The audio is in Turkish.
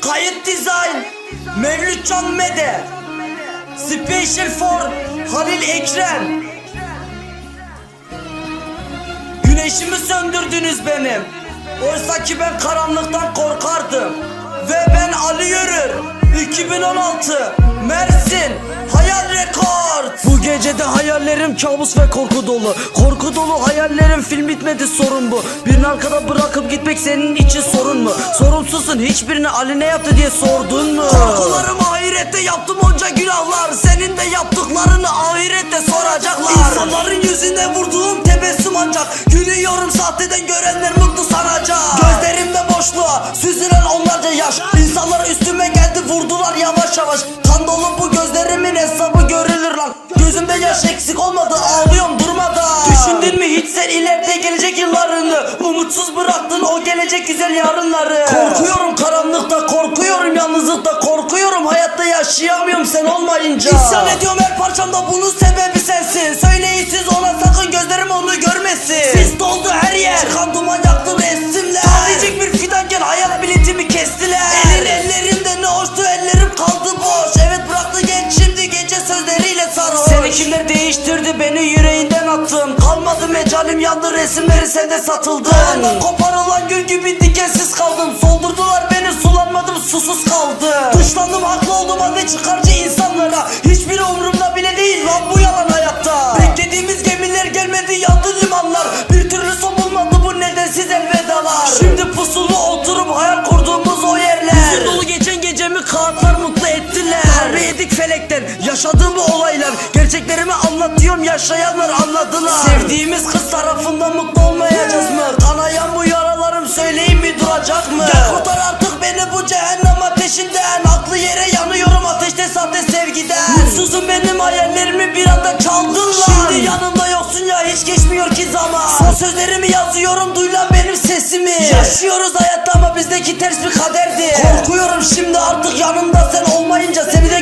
Kayıt Design Mevlüt Can Mede. Special for Halil Ekrem. Güneşimi söndürdünüz benim. Oysa ki ben karanlıktan korkardım. Ve ben Ali Yörür 2016 Mersin. Hayal Rekord Bu gecede hayallerim kabus ve korku dolu. Korku dolu hayallerim film bitmedi sorun bu. Birini arkada bırakıp gitmek senin için sorun mu? Sorumsuzsun hiçbirini Ali ne yaptı diye sordun mu? Korkularımı ahirette yaptım onca günahlar. Senin de yaptıklarını ahirette soracaklar. İnsanların yüzüne vurduğum tebessüm ancak Gülüyorum sahteden görenler mutlu sanacak. Gözlerimde boşluğa süzülen onlarca yaş. İnsanlar üstüme geldi vurdular yavaş yavaş. Kan dolu bu gözlerimin hesabı görülür lan. Gözümde yaş eksik olmadı sen ileride gelecek yıllarını Umutsuz bıraktın o gelecek güzel yarınları. Korkuyorum karanlıkta korkuyorum yalnızlıkta korkuyorum Hayatta yaşayamıyorum sen olmayınca. İsyan ediyorum her parçamda bunun sebebi sensin. Söyleyisiz mecalim yandı resimleri sende satıldı Dalından koparılan gül gibi dikensiz kaldım. Soldurdular beni sulanmadım susuz kaldım. Dışlandım haklı oldum halde çıkarcı insanlara. Hiçbir umurumda bile değil lan bu yalan hayatta. Beklediğimiz gemiler gelmedi yandı limanlar. Bir türlü son bulmadı bu nedensiz elvedalar Şimdi pusulu oturup hayal kurduğumuz o yerler. Hüzün dolu geçen gecemi kağıtlar mutlu ettiler. Darbe yedik felekten yaşadığım anlatıyorum yaşayanlar anladılar. Sevdiğimiz kız tarafından mutlu olmayacağız mı? Kanayan bu yaralarım söyleyin mi duracak mı? Gel kurtar artık beni bu cehennem ateşinden. Aklı yere yanıyorum ateşte sahte sevgiden. Mutsuzum benim hayallerimi bir anda çaldın lan. Şimdi yanımda yoksun ya hiç geçmiyor ki zaman. Son sözlerimi yazıyorum duy lan benim sesimi. Yaşıyoruz hayatta ama bizdeki ters bir kaderdi Korkuyorum şimdi artık yanımda sen olmayınca Seni de